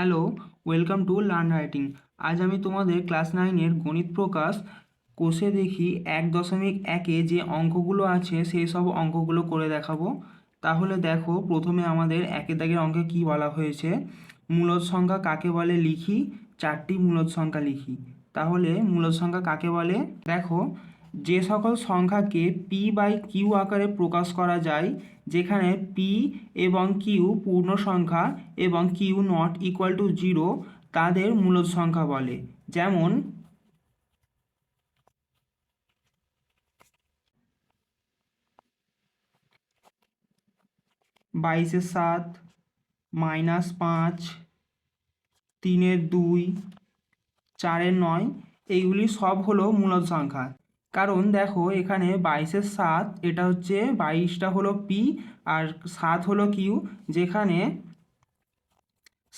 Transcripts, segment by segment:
Hello welcome to learn writing আজ আমি তোমাদের ক্লাস নাইনের গণিত প্রকাশ কোষে দেখি এক দশমিক একে যে অঙ্কগুলো আছে সেই সব অঙ্কগুলো করে দেখাবো। তাহলে দেখো, প্রথমে আমাদের একে দাগের অঙ্কে কি বলা হয়েছে? মূলদ সংখ্যা কাকে বলে লিখি? চারটি মূলদ সংখ্যা লিখি। তাহলে মূলদ সংখ্যা কাকে বলে? দেখো যে সকল সংখ্যাকে পি বাই কিউ আকারে প্রকাশ করা যায়, যেখানে পি এবং কিউ পূর্ণ সংখ্যা এবং Q not equal to zero তাদের মূলদ সংখ্যা বলে। যেমন বাইশের সাত, মাইনাস পাঁচ তিনের দুই চারের নয়, এইগুলি সব হলো মূলদ সংখ্যা। কারণ দেখো এখানে বাইশের সাত, এটা হচ্ছে বাইশটা হলো পি আর সাত হলো কিউ, যেখানে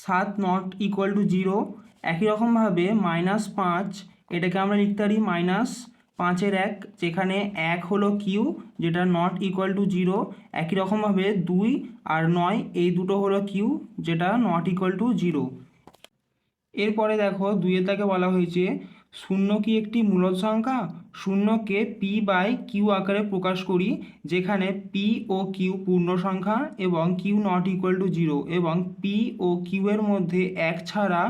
সাত নট ইকুয়াল টু জিরো একই রকমভাবে মাইনাস পাঁচ, এটাকে আমরা লিখতে পারি মাইনাস পাঁচের এক, যেখানে এক হলো কিউ, যেটা নট ইকুয়াল টু জিরো একই রকমভাবে দুই আর নয়, এই দুটো হলো কিউ, যেটা নট ইকুয়াল টু জিরো এরপরে দেখো দুইয়ের তাকে বলা হয়েছে, শূন্য কি একটি মূলদ সংখ্যা? শূন্যকে পি বাই কিউ আকারে প্রকাশ করি, যেখানে পি ও কিউ পূর্ণ সংখ্যা এবং Q not equal to zero এবং পি ও কিউ এর মধ্যে এক ছাড়া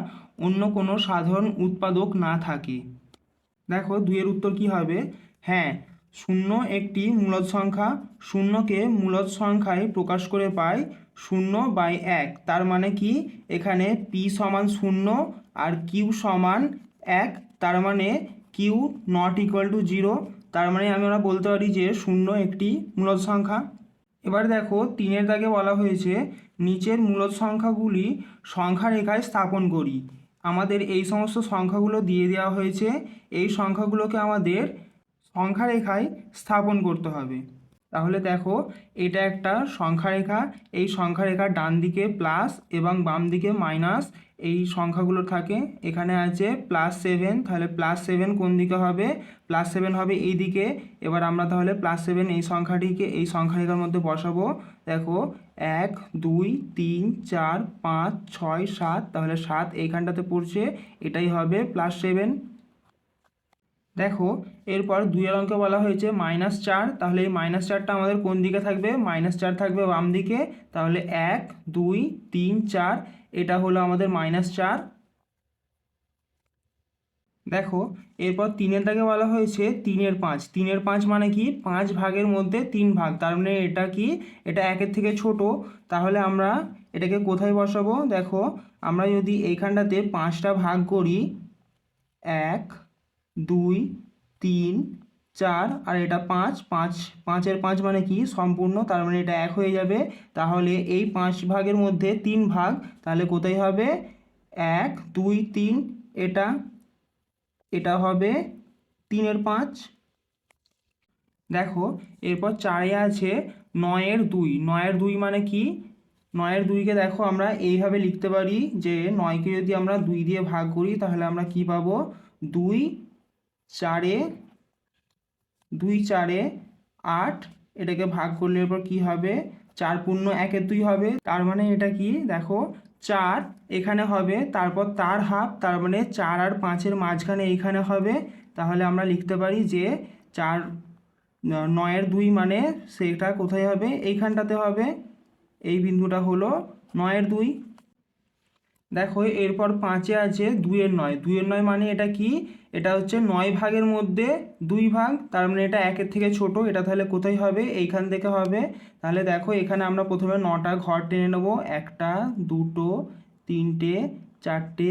অন্য কোনো সাধারণ উৎপাদক না থাকে। দেখো, দুইয়ের উত্তর কি হবে? হ্যাঁ শূন্য একটি মূলদ সংখ্যা, শূন্যকে মূলদ সংখ্যায় প্রকাশ করে পাই শূন্য বাই এক। তার মানে কি? এখানে পি সমান শূন্য আর কিউ সমান এক, তার মানে Q not equal to zero তার মানে আমরা বলতে পারি যে শূন্য একটি মূলদ সংখ্যা। এবার দেখো তিনের দাগে বলা হয়েছে, নিচের মূলদ সংখ্যাগুলি সংখ্যা রেখায় স্থাপন করি। আমাদের এই সমস্ত সংখ্যাগুলো দিয়ে দেওয়া হয়েছে, এই সংখ্যাগুলোকে আমাদের সংখ্যা রেখায় স্থাপন করতে হবে। তাহলে দেখো, এটা একটা সংখ্যা রেখা, এই সংখ্যা রেখার ডান দিকে প্লাস এবং বাম দিকে মাইনাস এই সংখ্যাগুলো থাকে। এখানে আছে প্লাস সেভেন তাহলে প্লাস সেভেন কোন দিকে হবে? প্লাস সেভেন হবে এই দিকে। এবার আমরা তাহলে প্লাস সেভেন এই সংখ্যাটিকে এই সংখ্যা রেখার মধ্যে বসাবো। দেখো, এক, দুই, তিন, চার, পাঁচ, ছয়, সাত, তাহলে সাত এইখানটাতে পড়ছে, এটাই হবে প্লাস সেভেন দেখো, এরপর দুইয়ের অঙ্কে বলা হয়েছে মাইনাস চার, তাহলে এই মাইনাস চারটা আমাদের কোন দিকে থাকবে? মাইনাস চার থাকবে বাম দিকে। তাহলে এক, দুই, তিন, চার এটা হলো আমাদের মাইনাস চার। দেখো, এরপর তিনের দাগে বলা হয়েছে তিনের পাঁচ। তিনের পাঁচ মানে কি? পাঁচ ভাগের মধ্যে তিন ভাগ। তার মানে এটা কি? এটা একের থেকে ছোট। তাহলে আমরা এটাকে কোথায় বসাবো? দেখো, আমরা যদি এইখানটাতে পাঁচটা ভাগ করি, এক, দুই, তিন চার আর এটা পাঁচ পাঁচ, পাঁচের পাঁচ মানে কি? সম্পূর্ণ, তার মানে এটা এক হয়ে যাবে। তাহলে এই পাঁচ ভাগের মধ্যে তিন ভাগ, তাহলে কোথায় হবে? এক, দুই, তিন, এটা এটা হবে তিনের পাঁচ। দেখো, এরপর চারে আছে নয়ের দুই। নয়ের দুই মানে কি? নয়ের দুইকে দেখো আমরা এইভাবে লিখতে পারি যে নয়কে যদি আমরা দুই দিয়ে ভাগ করি, তাহলে আমরা কি পাবো? দুই, চারে দুই চারে আট, এটাকে ভাগ করলে এরপর কি হবে? চার পূর্ণ একের দুই হবে। তার মানে এটা কি? দেখো, চার এখানে হবে, তারপর তার হাফ, তার মানে চার আর পাঁচের মাঝখানে এইখানে হবে। তাহলে আমরা লিখতে পারি যে চার, নয়ের দুই মানে সেটা কোথায় হবে? এইখানটাতে হবে। এই বিন্দুটা হলো নয়ের দুই। দেখো, এরপর পাঁচে আছে দুইয়ের নয়। দুইয়ের নয় মানে এটা কি? এটা হচ্ছে নয় ভাগের মধ্যে দুই ভাগ, তার মানে এটা একের থেকে ছোট, এটা তাহলে কোথায় হবে? এইখান থেকে হবে। তাহলে দেখো, এখানে আমরা প্রথমে নটা ঘর টেনে নেব। একটা, দুটো, তিনটে, চারটে,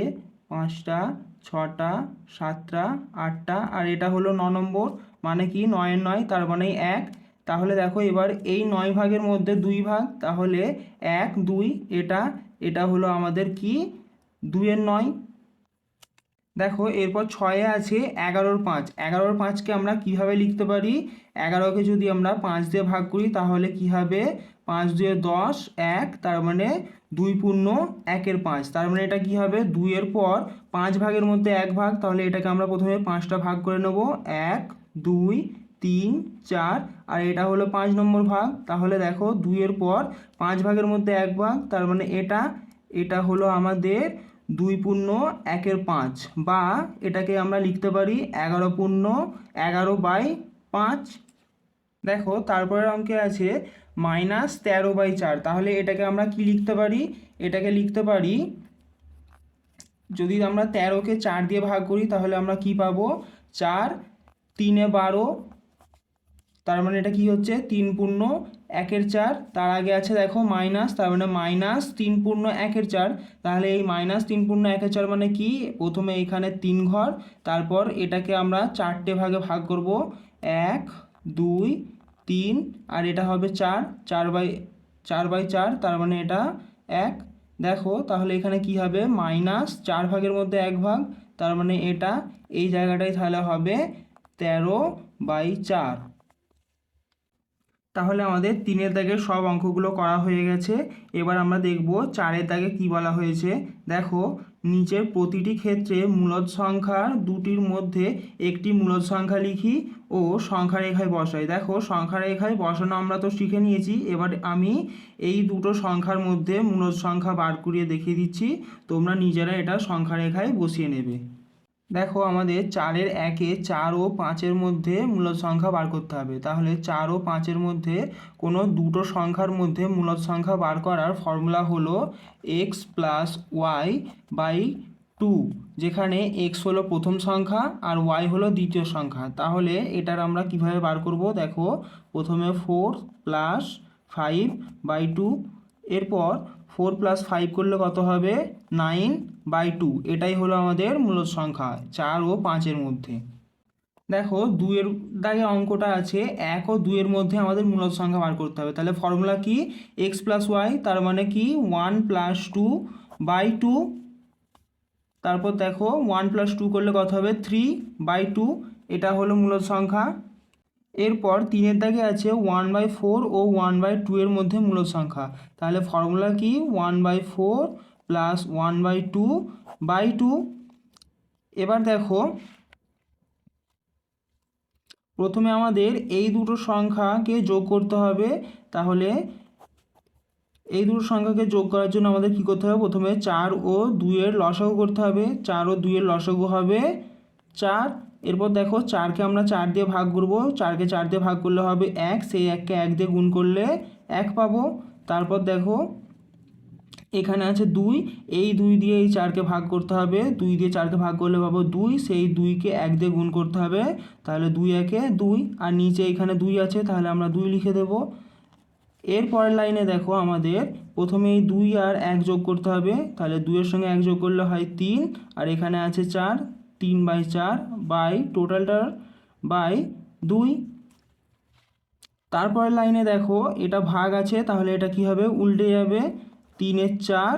পাঁচটা, ছটা, সাতটা, আটটা, আর এটা হলো ন নম্বর। মানে কি? নয়ের নয়, তার মানে এক। তাহলে দেখো, এবার এই নয় ভাগের মধ্যে দুই ভাগ, তাহলে এক, দুই, এটা এটা হলো আমাদের কি? দুইয়ের নয়। দেখো, এরপর ছয়ে আছে এগারোর পাঁচ। এগারোর পাঁচকে আমরা কীভাবে লিখতে পারি? এগারোকে যদি আমরা পাঁচ দিয়ে ভাগ করি, তাহলে কি হবে? পাঁচ দুয়ে দশ, এক, তার মানে দুই পূর্ণ একের পাঁচ। তার মানে এটা কি হবে? দুইয়ের পর পাঁচ ভাগের মধ্যে এক ভাগ, তাহলে এটাকে আমরা প্রথমে পাঁচটা ভাগ করে নেব। এক, দুই, তিন, চার, আর এটা হলো পাঁচ নম্বর ভাগ। তাহলে দেখো, দুইয়ের পর পাঁচ ভাগের মধ্যে এক ভাগ, তার মানে এটা এটা হলো আমাদের দুই পূর্ণ, একের পাঁচ। বা এটাকে আমরা লিখতে পারি এগারো পূর্ণ, এগারো বাই পাঁচ। দেখো, তারপরের অঙ্কে আছে মাইনাস তেরো বাই চার। তাহলে এটাকে আমরা কি লিখতে পারি? এটাকে লিখতে পারি, যদি আমরা তেরোকে চার দিয়ে ভাগ করি, তাহলে আমরা কি পাবো? চার, তিনে বারো, তার মানে এটা কি হচ্ছে? তিন পূর্ণ একের চার, তার আগে আছে দেখো মাইনাস, তার মানে মাইনাস তিন পূর্ণ একের চার। তাহলে এই মাইনাস তিন পূর্ণ একের চার মানে কি? প্রথমে এখানে তিন ঘর, তারপর এটাকে আমরা চারটে ভাগে ভাগ করব। এক, দুই, তিন, আর এটা হবে চার। চার বাই চার বাই চার, তার মানে এটা এক। দেখো, তাহলে এখানে কি হবে? মাইনাস চার ভাগের মধ্যে এক ভাগ, তার মানে এটা এই জায়গাটাই তাহলে হবে তেরো বাই চার। তাহলে আমাদের তিনের দাগের সব অঙ্কগুলো করা হয়ে গেছে। এবার আমরা দেখব চারের দাগে কি বলা হয়েছে। দেখো, নিচের প্রতিটি ক্ষেত্রে মূলদ সংখ্যার দুটির মধ্যে একটি মূলদ সংখ্যা লিখি ও সংখ্যা রেখায় বসাই। দেখো, সংখ্যা রেখায় বসানো আমরা তো শিখে নিয়েছি। এবার আমি এই দুটো সংখ্যার মধ্যে মূলদ সংখ্যা বার করিয়ে দেখিয়ে দিচ্ছি। তোমরা নিজেরা এটা সংখ্যা রেখায় বসিয়ে নেবে। দেখো আমাদের চারের একে চার ও পাঁচের মধ্যে মূলদ সংখ্যা বার করতে হবে। তাহলে চার ও পাঁচের মধ্যে কোনো দুটো সংখ্যার মধ্যে মূলদ সংখ্যা বার করার ফর্মুলা হলো X plus Y by two, যেখানে এক্স হলো প্রথম সংখ্যা আর ওয়াই হলো দ্বিতীয় সংখ্যা। তাহলে এটার আমরা কীভাবে বার করব? দেখো, প্রথমে four plus five by two, এরপর ফোর প্লাস ফাইভ করলে কত হবে? Nine by two. এটাই হলো আমাদের মূলত সংখ্যা। চার ও পাঁচের মধ্যে। দেখো, দুইয়ের দাগে অঙ্কটা আছে। এক ও দুইয়ের মধ্যে আমাদের মূলত সংখ্যা বার করতে হবে। তাহলে ফর্মুলা কি? এক্স প্লাস ওয়াই তার মানে কি? One plus two by two তারপর দেখো ওয়ান প্লাস টু করলে কত হবে? থ্রি বাই টু এটা হলো মূলত সংখ্যা। এরপর তিনের দাগে আছে ওয়ান বাই ফোর ও ওয়ান বাই টু এর মধ্যে মূলত সংখ্যা। তাহলে ফর্মুলা কি? One by four plus one by two by two এবার দেখো, প্রথমে আমাদের এই দুটো সংখ্যাকে যোগ করতে হবে। তাহলে এই দুটো সংখ্যাকে যোগ করার জন্য আমাদের কি করতে হবে? প্রথমে চার ও দুইয়ের লসাগু করতে হবে। চার ও দুইয়ের লসাগু হবে চার। এরপর দেখো চারকে আমরা চার দিয়ে ভাগ করব। চারকে চার দিয়ে ভাগ করলে হবে এক, সেই এককে এক দিয়ে গুণ করলে এক পাবো। তারপর দেখো এখানে আছে দুই, এই দুই দিয়ে এই চারকে ভাগ করতে হবে। দুই দিয়ে চারকে ভাগ করলে পাবো দুই, সেই দুইকে এক দিয়ে গুণ করতে হবে। তাহলে দুই একে দুই, আর নিচে এখানে দুই আছে, তাহলে আমরা দুই লিখে দেবো। এর পরের লাইনে দেখো আমাদের প্রথমে এই দুই আর এক যোগ করতে হবে। তাহলে দুইয়ের সঙ্গে এক যোগ করলে হয় তিন, আর এখানে আছে চার। তিন বাই চার বাই টোটালটার বাই দুই। তারপরের লাইনে দেখো, এটা ভাগ আছে, তাহলে এটা কি হবে? উল্টে যাবে তিনের চার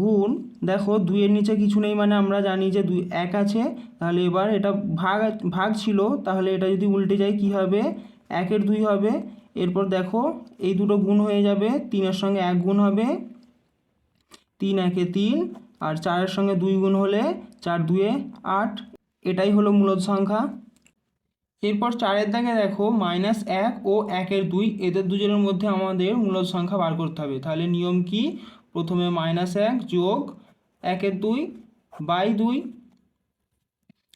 গুণ, দেখো, দুইয়ের নিচে কিছু নেই মানে আমরা জানি যে দুই এক আছে। তাহলে এবার এটা ভাগ ভাগ ছিল, তাহলে এটা যদি উল্টে যায় কি হবে? একের দুই হবে। এরপর দেখো, এই দুটো গুণ হয়ে যাবে, তিনের সঙ্গে এক গুণ হবে। তিন একে তিন, আর চারের সঙ্গে দুই গুণ হলে চার, দুয়ে আট, এটাই হলো মূলত সংখ্যা। এরপর চারের দাগে দেখো মাইনাস এক ও একের দুই, এদের দুজনের মধ্যে আমাদের মূলত সংখ্যা বার করতে হবে। তাহলে নিয়ম কি? প্রথমে মাইনাস এক যোগ একের দুই বাই দুই।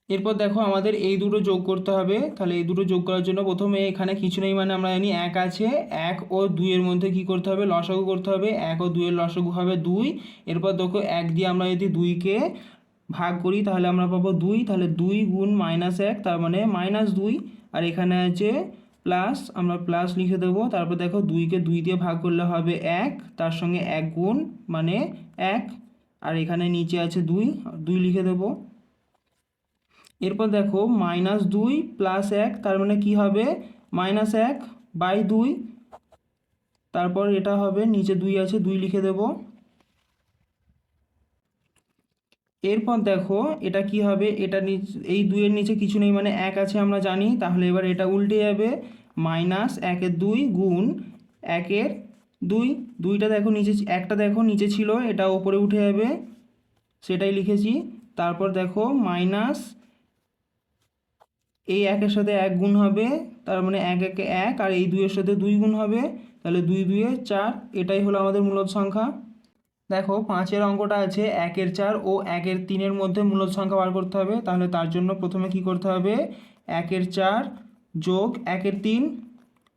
এরপর দেখো আমাদের এই দুটো যোগ করতে হবে। তাহলে এই দুটো যোগ করার জন্য প্রথমে এখানে কিছু নেই মানে আমরা জানি এক আছে। এক ও দুইয়ের মধ্যে কি করতে হবে? লসাগু করতে হবে। এক ও দুইয়ের লসাগু হবে দুই। এরপর দেখো এক দিয়ে আমরা যদি দুইকে ভাগ করি, তাহলে আমরা পাবো দুই, তাহলে দুই গুণ মাইনাস এক, তার মানে মাইনাস দুই। আর এখানে আছে প্লাস আমরা প্লাস লিখে দেবো, তারপর দেখো দুইকে দুই দিয়ে ভাগ করলে হবে এক, তার সঙ্গে এক গুণ মানে এক। আর এখানে নিচে আছে দুই দুই লিখে দেবো। এরপর দেখো মাইনাস দুই প্লাস এক, তার মানে কি হবে? মাইনাস এক বাই দুই। তারপর এটা হবে, নিচে দুই আছে, দুই লিখে দেব। এরপর দেখো, এটা কি হবে? এটা এই দুইয়ের নিচে কিছু নেই মানে এক আছে আমরা জানি। তাহলে এবার এটা উল্টে যাবে। মাইনাস একের দুই গুণ একের দুই। দুইটা দেখো নিচে একটা দেখো নিচে ছিল, এটা ওপরে উঠে যাবে। সেটাই লিখেছি। তারপর দেখো মাইনাস এই একের সাথে এক গুণ হবে। তার মানে এক, একে এক, আর এই দুইয়ের সাথে দুই গুণ হবে। তাহলে দুই, দুইয়ে চার, এটাই হলো আমাদের মূলত সংখ্যা। দেখো পাঁচের অঙ্কটা আছে একের চার ও একের তিনের মধ্যে মূলদ সংখ্যা বার করতে হবে, তাহলে তার জন্য প্রথমে কি করতে হবে? একের চার যোগ একের তিন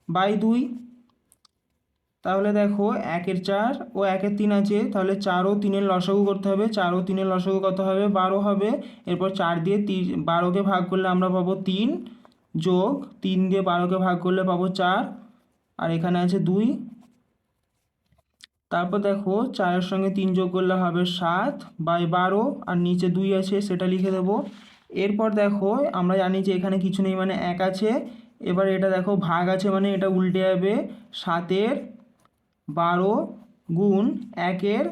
বাই দুই। তাহলে দেখো একের চার ও একের তিন আছে, তাহলে চার ও তিনের লসাগু করতে হবে, চার ও তিনের লসাগু কত হবে? বারো হবে। এরপর চার দিয়ে তিন বারোকে ভাগ করলে আমরা পাবো তিন যোগ তিন দিয়ে বারোকে ভাগ করলে পাবো চার। আর এখানে আছে দুই। তারপর দেখো চারের সঙ্গে তিন যোগ করলে হবে সাত বাই বারো, আর নিচে দুই আছে সেটা লিখে দেবো। এরপর দেখো আমরা জানি যে এখানে কিছু নেই মানে এক আছে। এবার এটা দেখো ভাগ আছে মানে এটা উল্টে যাবে সাতের বারো গুণ একের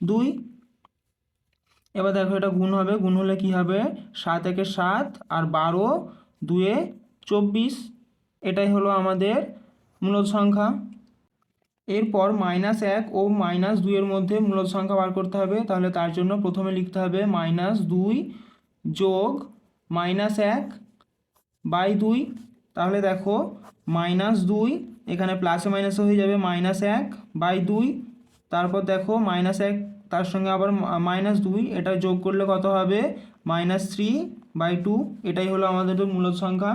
দুই। এবার দেখো এটা গুণ হবে, গুণ হলে কি হবে? সাত একে সাত আর বারো দুয়ে চব্বিশ। এটাই হলো আমাদের মূলদ সংখ্যা। এরপর মাইনাস এক ও মাইনাস দুইয়ের মধ্যে মূলদ সংখ্যা বার করতে হবে, তাহলে তার জন্য প্রথমে লিখতে হবে মাইনাস দুই যোগ মাইনাস এক বাই দুই, তাহলে দেখো মাইনাস দুই, এখানে প্লাসে মাইনাসে হয়ে যাবে মাইনাস এক বাই দুই, তারপর দেখো মাইনাস এক, তার সঙ্গে আবার মাইনাস দুই, এটা যোগ করলে কত হবে? মাইনাস থ্রি বাই টু এটাই হলো আমাদের মূলদ সংখ্যা।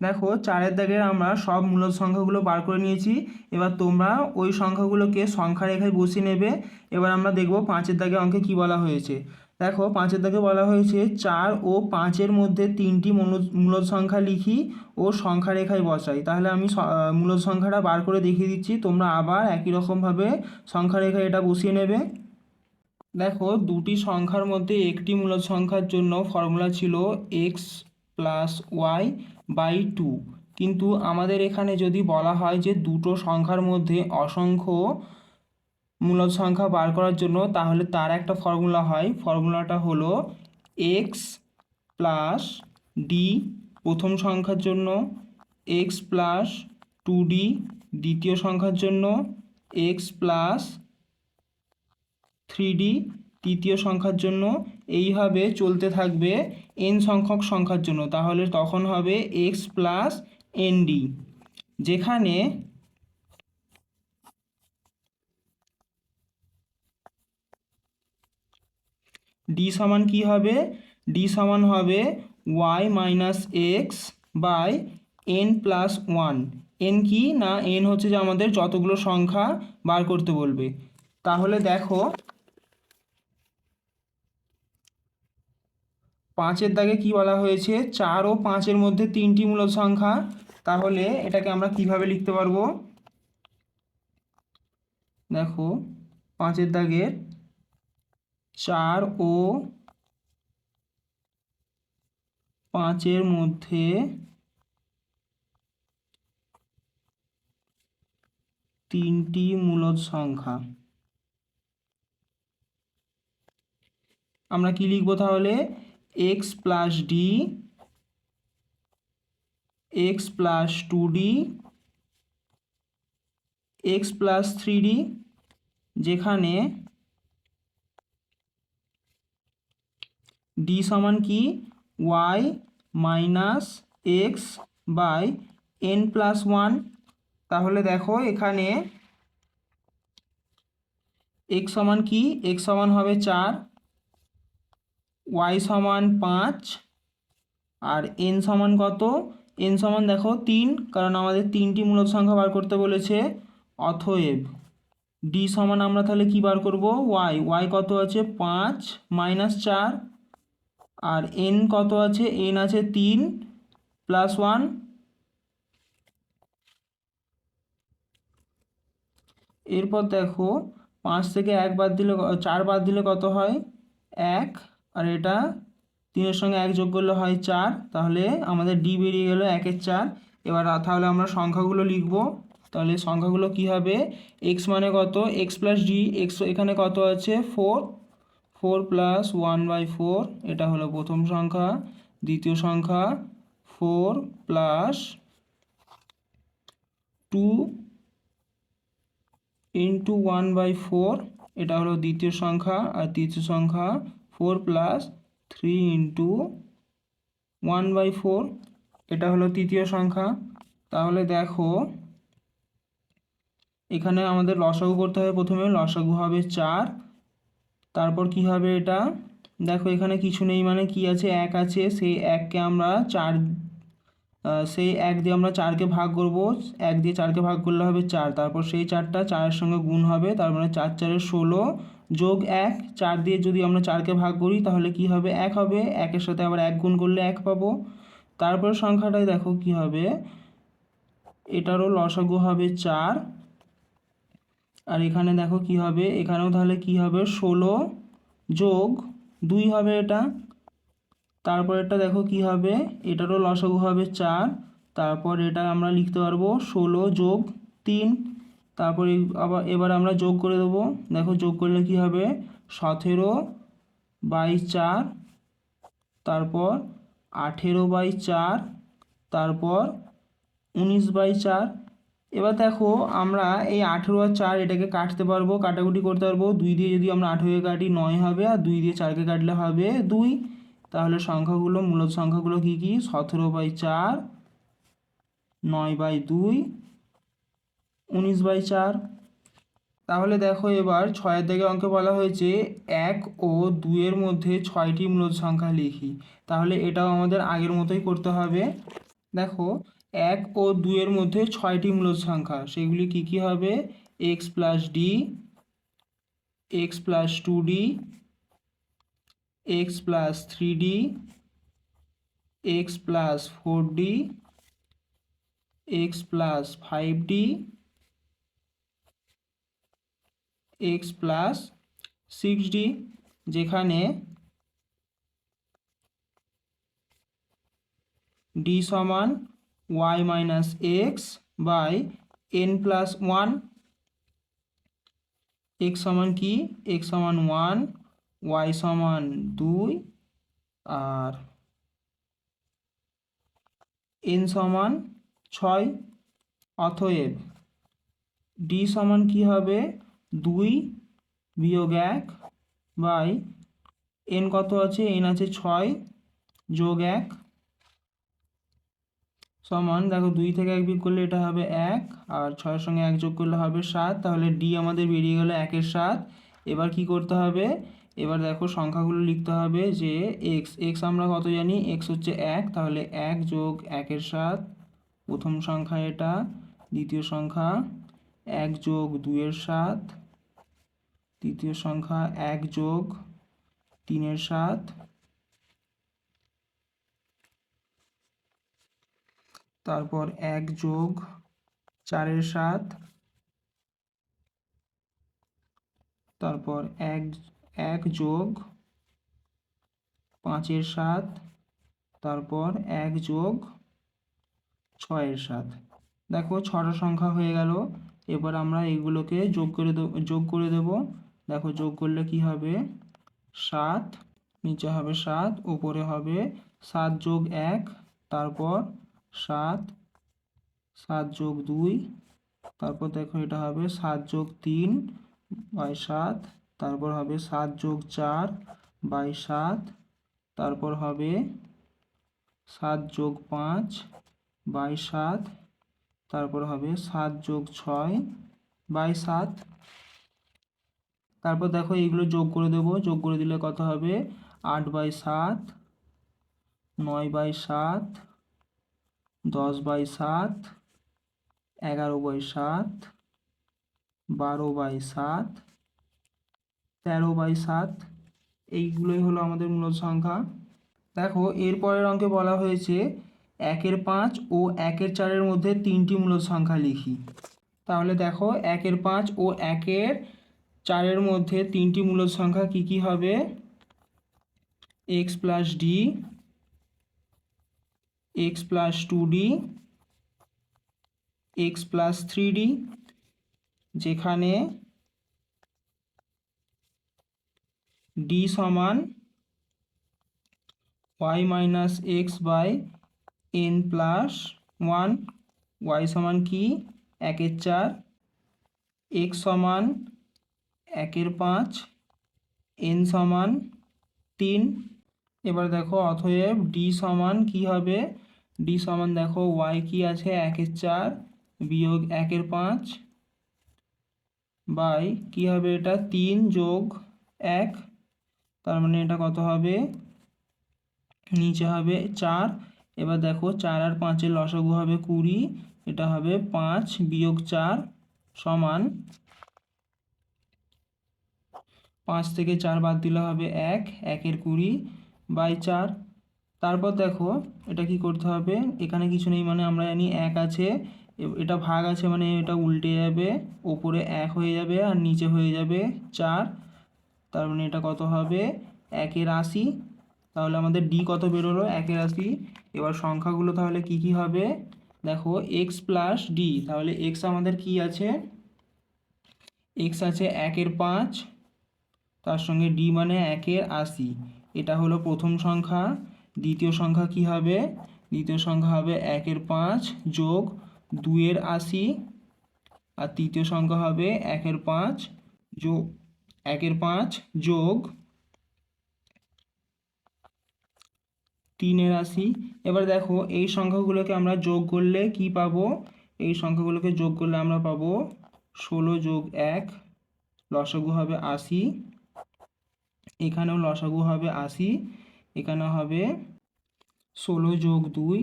দেখো চারের দাগের আমরা সব মূলদ সংখ্যাগুলো বার করে নিয়েছি। এবার তোমরা ওই সংখ্যাগুলোকে সংখ্যা রেখায় বসিয়ে নেবে। এবার আমরা দেখব পাঁচের দাগে অঙ্কে কি বলা হয়েছে। দেখো পাঁচের দাগে বলা হয়েছে চার ও পাঁচের মধ্যে তিনটি মূলদ সংখ্যা লিখি ও সংখ্যা রেখায় বসাই। তাহলে আমি মূলদ সংখ্যাটা বার করে দেখিয়ে দিচ্ছি। তোমরা আবার একই রকমভাবে সংখ্যা রেখায় এটা বসিয়ে নেবে। দেখো দুটি সংখ্যার মধ্যে একটি মূলদ সংখ্যার জন্য ফর্মুলা ছিল X plus Y by two কিন্তু আমাদের এখানে যদি বলা হয় যে দুটো সংখ্যার মধ্যে অসংখ্য মূলদ সংখ্যা বার করার জন্য, তাহলে তার একটা ফর্মুলা হয়। ফর্মুলাটা হলো এক্স প্লাস ডি প্রথম সংখ্যার জন্য এক্স প্লাস টু ডি দ্বিতীয় সংখ্যার জন্য এক্স প্লাস থ্রি ডি তৃতীয় সংখ্যার জন্য এইভাবে চলতে থাকবে এন সংখ্যক সংখ্যার জন্য। তাহলে তখন হবে এক্স প্লাস এন ডি যেখানে ডি সমান কি হবে? ডি সমান হবে Y minus X by N plus one N কি না এন হচ্ছে যে আমাদের যতগুলো সংখ্যা বার করতে বলবে। তাহলে দেখো পাঁচের দাগে কি বলা হয়েছে? চার ও পাঁচের মধ্যে তিনটি মূলদ সংখ্যা। তাহলে এটাকে আমরা কীভাবে লিখতে পারব? দেখো, পাঁচের দাগের চার ও পাঁচের মধ্যে তিনটি মূলদ সংখ্যা। আমরা কি লিখব তাহলে? X plus D X plus two D X plus three D যেখানে ডি সমান কি? Y minus X by N plus one তাহলে দেখো এখানে এক্স সমান কি? এক্স সমান হবে চার। ওয়াই সমান পাঁচ আর এন সমান কত? এন সমান দেখো তিন, কারণ আমাদের তিনটি মূলদ সংখ্যা বার করতে বলেছে। অথয়েব ডি সমান আমরা তাহলে কি বার করব? ওয়াই ওয়াই কত আছে? পাঁচ মাইনাস চার। আর এন কত আছে? এন আছে তিন প্লাস ওয়ান এরপর দেখো পাঁচ থেকে এক বাদ দিলে চার বাদ দিলে কত হয়? এক। আর এটা তিনের সঙ্গে এক যোগ করলে হয় চার, তাহলে আমাদের ডি বেরিয়ে গেল একের চার। এবার তাহলে আমরা সংখ্যাগুলো লিখব। তাহলে সংখ্যাগুলো কি হবে? এক্স মানে কত? এক্স প্লাস ডি এক্স এখানে কত আছে? Four four plus one by four এটা হলো প্রথম সংখ্যা। দ্বিতীয় সংখ্যা four plus two into one by four এটা হলো দ্বিতীয় সংখ্যা। আর তৃতীয় সংখ্যা four plus three into one by four, এটা হলো তৃতীয় সংখ্যা। তাহলে দেখো, এখানে আমাদের লসাগু করতে হবে প্রথমে, লসাগু হবে চার। তারপর কি হবে এটা? দেখো, এখানে কিছু নেই মানে কি আছে? এক আছে, সেই এককে আমরা চার সেই এক দিয়ে আমরা চারকে ভাগ করব। এক দিয়ে চারকে ভাগ করলে হবে চার। তারপর সেই চারটা চারের সঙ্গে গুণ হবে, তার মানে চার চারের ষোলো। যোগ এক, চার দিয়ে যদি আমরা চারকে ভাগ করি, তাহলে কি হবে? এক হবে। একের সাথে আবার এক গুণ করলে এক পাবো। তারপর সংখ্যাটায় দেখো কি হবে। এটারও লসাগু হবে চার। আর এখানে দেখো কি হবে? এখানেও তাহলে কি হবে? ষোলো যোগ দুই হবে এটা। তারপর এটা দেখো কি হবে? এটারও লসাগু হবে চার। তারপর এটা আমরা লিখতে পারব ষোলো যোগ তিন। তারপর আবার এবার আমরা যোগ করে দেবো। দেখো যোগ করলে কি হবে? সতেরো বাই চার, তারপর আঠেরো বাই চার, তারপর উনিশ বাই চার। এবার দেখো আমরা এই আঠেরো আর চার এটাকে কাটতে পারব, কাটাকুটি করতে পারব। দুই দিয়ে যদি আমরা আঠেরোকে কাটি, নয় হবে, আর দুই দিয়ে চারকে কাটলে হবে দুই। তাহলে সংখ্যাগুলো, মূলত সংখ্যাগুলো কি কি? সতেরো বাই চার, নয় বাই দুই উনিশ বাই চার। তাহলে দেখো এবার ছয়ের দিকে অঙ্কে বলা হয়েছে এক ও দুইয়ের মধ্যে ছয়টি মূলত সংখ্যা লিখি। তাহলে এটাও আমাদের আগের মতোই করতে হবে। দেখো, এক ও দুইয়ের মধ্যে ছয়টি মূলত সংখ্যা, সেগুলি কি কি হবে? X plus D X plus two D X plus three D X plus four D X plus five D X plus six D যেখানে ডি সমান Y minus X by N plus one X সমান কি? X সমান one Y সমান দুই, আর N সমান ছয়। অতএব ডি সমান কি হবে? দুই বিয়োগ এক বাই এন কত আছে? এন আছে ছয় যোগ এক সমান, দেখো দুই থেকে এক বিয়োগ করলে এটা হবে এক, আর ছয়ের সঙ্গে এক যোগ করলে হবে সাত, তাহলে ডি আমাদের বেরিয়ে গেল একের সাত। এবার কি করতে হবে? এবার দেখো সংখ্যাগুলো লিখতে হবে যে এক্স এক্স আমরা কত জানি? এক্স হচ্ছে এক, তাহলে এক যোগ একের সাত, প্রথম সংখ্যা এটা, দ্বিতীয় সংখ্যা এক যোগ দুইয়ের সাত। তৃতীয় সংখ্যা এক যোগ তিনের সাত। তারপর এক যোগ চারের সাত। তারপর এক এক যোগ পাঁচের সাত। তারপর এক যোগ ছয়ের সাত। দেখো ছটা সংখ্যা হয়ে গেল। এবার আমরা এগুলোকে যোগ করে দেব যোগ করে দেব। দেখো যোগ করলে কি হবে? সাত, নিচে হবে সাত, উপরে হবে সাত যোগ এক, তারপর সাত সাত যোগ দুই, তারপর দেখো এটা হবে সাত যোগ তিন বাই সাত, তারপর হবে সাত যোগ চার বাই সাত, তারপর হবে সাত যোগ পাঁচ বাই সাত, তারপর হবে সাত যোগ ছয় বাই সাত। তারপর দেখো এইগুলো যোগ করে দেবো। যোগ করে দিলে কত হবে? আট বাই সাত, নয় বাই সাত, দশ বাই সাত, এগারো বাই সাত, বারো বাই সাত, তেরো বাই সাত। এইগুলোই হলো আমাদের মূল সংখ্যা। দেখো এরপরের অঙ্কে বলা হয়েছে একের পাঁচ ও একের চারের মধ্যে তিনটি মূল সংখ্যা লিখি। তাহলে দেখো একের পাঁচ ও একের চারের মধ্যে তিনটি মূল সংখ্যা কি কি হবে? X plus D X plus two D X plus three D যেখানে ডি সমান Y minus X by N plus one Y সমান কি? একের চার এক্স সমান একের পাঁচ, এন সমান তিন। এবার দেখো অতএব ডি সমান কি হবে? ডি সমান দেখো ওয়াই কি আছে? একের চার বিয়োগ একের পাঁচ বাই কী হবে এটা? তিন যোগ এক, তার মানে এটা কত হবে? নিচে হবে চার। এবার দেখো চার আর পাঁচের লসাগু হবে কুড়ি, এটা হবে পাঁচ বিয়োগ চার সমান পাঁচ থেকে চার বাদ দিলে হবে এক, একের কুড়ি বাই চার। তারপর দেখো, এটা কি করতে হবে? এখানে কিছু নেই মানে আমরা জানি এক আছে এটা ভাগ আছে মানে এটা উল্টে যাবে, ওপরে এক হয়ে যাবে আর নিচে হয়ে যাবে চার। তার মানে এটা কত হবে? একের আশি। তাহলে আমাদের ডি কত বেরোলো? একের আশি। এবার সংখ্যাগুলো তাহলে কি কি হবে? দেখো এক্স প্লাস ডি তাহলে এক্স আমাদের কি আছে? এক্স আছে একের পাঁচ তার সঙ্গে ডি মানে একের আশি এটা হলো প্রথম সংখ্যা। দ্বিতীয় সংখ্যা কি হবে? দ্বিতীয় সংখ্যা হবে একের পাঁচ যোগ দুইয়ের আশি আর তৃতীয় সংখ্যা হবে একের পাঁচ যোগ একের পাঁচ যোগ তিনের আশি এবার দেখো, এই সংখ্যাগুলোকে আমরা যোগ করলে কি পাবো? এই সংখ্যাগুলোকে যোগ করলে আমরা পাবো ষোলো যোগ এক, লসাগু হবে আশি এখানেও লসাগু হবে আশি, এখানে হবে ষোলো যোগ দুই,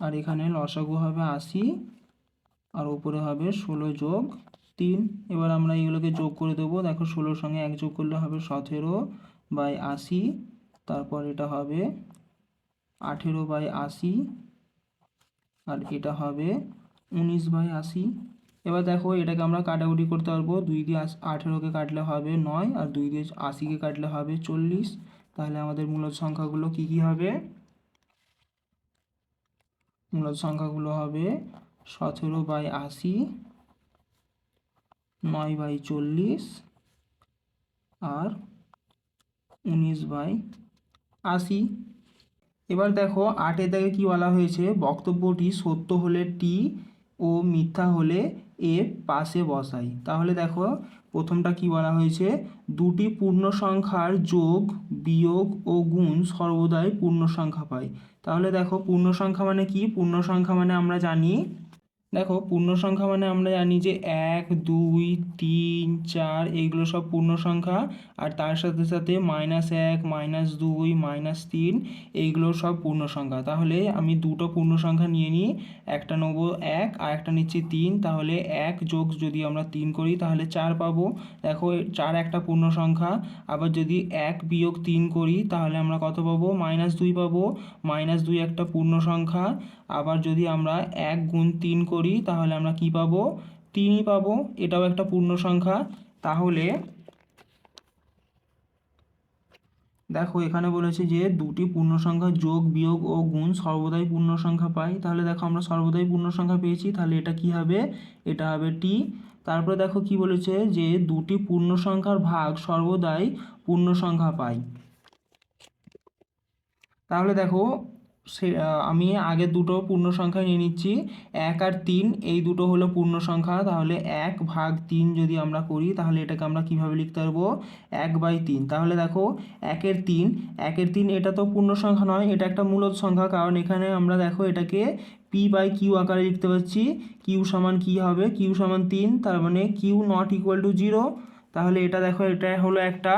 আর এখানে লসাগু হবে আশি, আর উপরে হবে ষোলো যোগ তিন। এবার আমরা এইগুলোকে যোগ করে দেবো। দেখো ষোলোর সঙ্গে এক যোগ করলে হবে সতেরো বাই আশি, তারপর এটা হবে আঠেরো বাই আশি, আর এটা হবে উনিশ বাই আশি। এবার দেখো এটাকে আমরা কাটাকুটি করতে পারব। দুই দিয়ে আঠেরোকে কাটলে হবে নয় আর দুই দিয়ে আশিকে কাটলে হবে চল্লিশ। তাহলে আমাদের মূলত সংখ্যাগুলো কি কি হবে? মূলত সংখ্যাগুলো হবে সতেরো বাই আশি, নয় বাই চল্লিশ আর উনিশ বাই আশি। এবার দেখো আটের দাগে কি বলা হয়েছে? বক্তব্যটি সত্য হলে টি ও মিথ্যা হলে এ পাশে বসাই। তাহলে দেখো, প্রথমটা কি বলা হয়েছে? দুটি পূর্ণ সংখ্যার যোগ, বিয়োগ ও গুণ সর্বদাই পূর্ণ সংখ্যা পায়। তাহলে দেখো পূর্ণ সংখ্যা মানে কি? পূর্ণ সংখ্যা মানে আমরা জানি দেখো পূর্ণ সংখ্যা মানে আমরা জানি যে এক, দুই, তিন, চার, এইগুলো সব পূর্ণ সংখ্যা আর তার সাথে সাথে মাইনাস এক মাইনাস দুই মাইনাস তিন, এইগুলো সব পূর্ণ সংখ্যা তাহলে আমি দুটো পূর্ণ সংখ্যা নিয়ে নিই, একটা নেব এক আর একটা নিচ্ছি তিন। তাহলে এক যোগ যদি আমরা তিন করি, তাহলে চার পাবো। দেখো, চার একটা পূর্ণ সংখ্যা আবার যদি এক বিয়োগ তিন করি, তাহলে আমরা কত পাবো? মাইনাস দুই পাবো। মাইনাস দুই একটা পূর্ণ সংখ্যা আবার যদি আমরা এক গুণ তিন করি, তাহলে আমরা কি পাবো? তিনই পাবো। এটাও একটা পূর্ণ সংখ্যা। তাহলে দেখো, এখানে বলেছে যে দুটি পূর্ণ সংখ্যা যোগ, বিয়োগ ও গুণ সর্বদাই পূর্ণ সংখ্যা পাই তাহলে দেখো, আমরা সর্বদাই পূর্ণ সংখ্যা পেয়েছি। তাহলে এটা কি হবে? এটা হবে টি তারপরে দেখো, কি বলেছে যে দুটি পূর্ণ সংখ্যার ভাগ সর্বদাই পূর্ণ সংখ্যা পাই তাহলে দেখো সে আমি আগে দুটো পূর্ণ সংখ্যা নিয়ে নিচ্ছি। এক আর তিন, এই দুটো হলো পূর্ণ সংখ্যা তাহলে এক ভাগ তিন যদি আমরা করি, তাহলে এটাকে আমরা কীভাবে লিখতে পারব? এক বাই তিন। তাহলে দেখো, একের তিন একের তিন এটা তো পূর্ণ সংখ্যা নয়, এটা একটা মূলত সংখ্যা। কারণ এখানে আমরা দেখো এটাকে পি বাই কিউ আকারে লিখতে পারছি। কিউ সমান কি হবে? কিউ সমান তিন, তার মানে Q not equal to zero তাহলে এটা দেখো, এটা হলো একটা,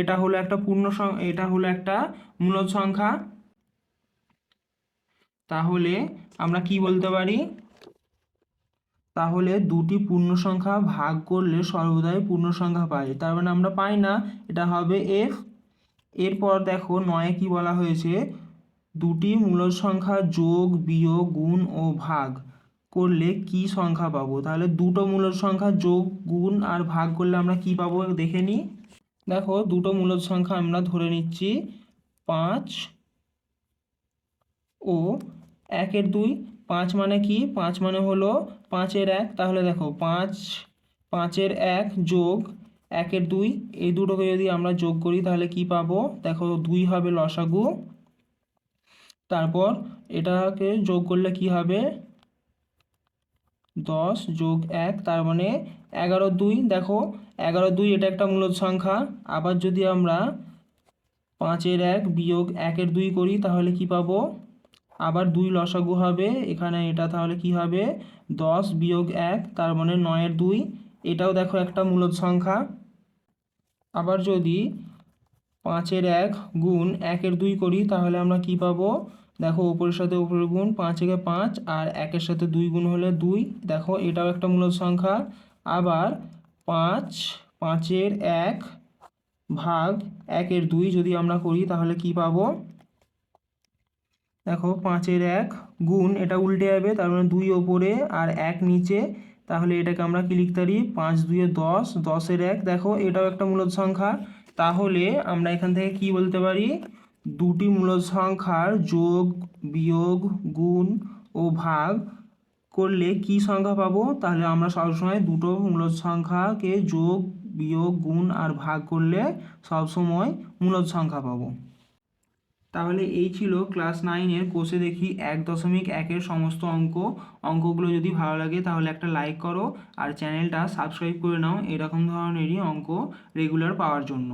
এটা হলো একটা পূর্ণ এটা হলো একটা মূলত সংখ্যা। তাহলে আমরা কি বলতে পারি? তাহলে দুটি পূর্ণ সংখ্যা ভাগ করলে সর্বদাই পূর্ণ সংখ্যা পাই। তার মানে আমরা পাই না, এটা হবে এফ এরপর দেখো নয়ে কি বলা হয়েছে? দুটি মূলদ সংখ্যা যোগ, বিয়োগ, গুণ ও ভাগ করলে কি সংখ্যা পাবো? তাহলে দুটো মূলদ সংখ্যা যোগ, গুণ আর ভাগ করলে আমরা কি পাবো দেখে নিই দেখো দুটো মূলদ সংখ্যা আমরা ধরে নিচ্ছি, পাঁচ ও একের দুই, পাঁচ মানে কি? পাঁচ মানে হলো পাঁচের এক। তাহলে দেখো, পাঁচ, পাঁচের এক যোগ একের দুই, এই দুটোকে যদি আমরা যোগ করি, তাহলে কি পাবো? দেখো, দুই হবে লসাগু। তারপর এটাকে যোগ করলে কি হবে? দশ যোগ এক, তার মানে এগারো দুই। দেখো, এগারো দুই এটা একটা মূলদ সংখ্যা। আবার যদি আমরা পাঁচের এক বিয়োগ একের দুই করি, তাহলে কি পাবো? আবার দুই লসাগু হবে, এখানে এটা তাহলে কি হবে? দশ বিয়োগ এক, তার মানে নয়ের দুই। এটাও দেখো একটা মূলদ সংখ্যা। আবার যদি পাঁচের এক গুণ একের দুই করি, তাহলে আমরা কি পাবো? দেখো উপরের সাথে ওপরের গুণ, পাঁচ একে পাঁচ, আর একের সাথে দুই গুণ হলে দুই। দেখো এটাও একটা মূলদ সংখ্যা। আবার পাঁচ, পাঁচের এক ভাগ একের দুই যদি আমরা করি, তাহলে কি পাবো? দেখো পাঁচের এক গুণ, এটা উল্টে যাবে, তার মানে দুই ওপরে আর এক নিচে। তাহলে এটাকে আমরা কি লিখতে পারি? পাঁচ দুইয়ে দশ, দশের এক। দেখো, এটাও একটা মূলদ সংখ্যা। তাহলে আমরা এখান থেকে কি বলতে পারি? দুটি মূলদ সংখ্যার যোগ, বিয়োগ, গুণ ও ভাগ করলে কি সংখ্যা পাবো? তাহলে আমরা সবসময় দুটো মূলদ সংখ্যাকে যোগ, বিয়োগ, গুণ আর ভাগ করলে সবসময় মূলদ সংখ্যা পাবো। তাহলে এই ছিল ক্লাস নাইনের কোষে দেখি এক দশমিক একের সমস্ত অঙ্ক। অঙ্কগুলো যদি ভালো লাগে তাহলে একটা লাইক করো আর চ্যানেলটা সাবস্ক্রাইব করে নাও। এরকম ধরনেরই অঙ্ক রেগুলার পাওয়ার জন্য।